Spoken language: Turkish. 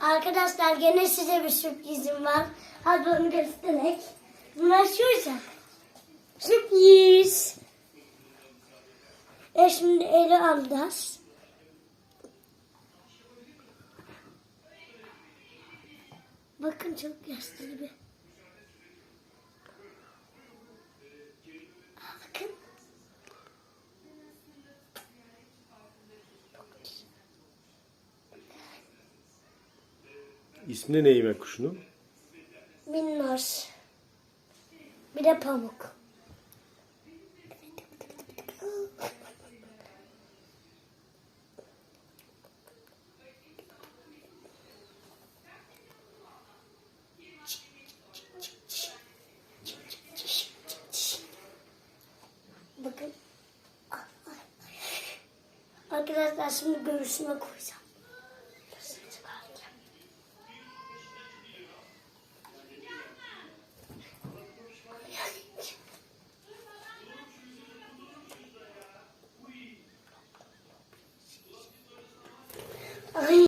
Arkadaşlar gene size bir sürprizim var. Hadi onu göstererek. Bunlar şu. Sürpriz. E şimdi eli alacağız. Bakın çok yaşlı gibi. İsmi ne yemek kuşunun? Minnoş. Bir de pamuk. Bakın. Arkadaşlar şimdi göğsüme koyacağım. Ay.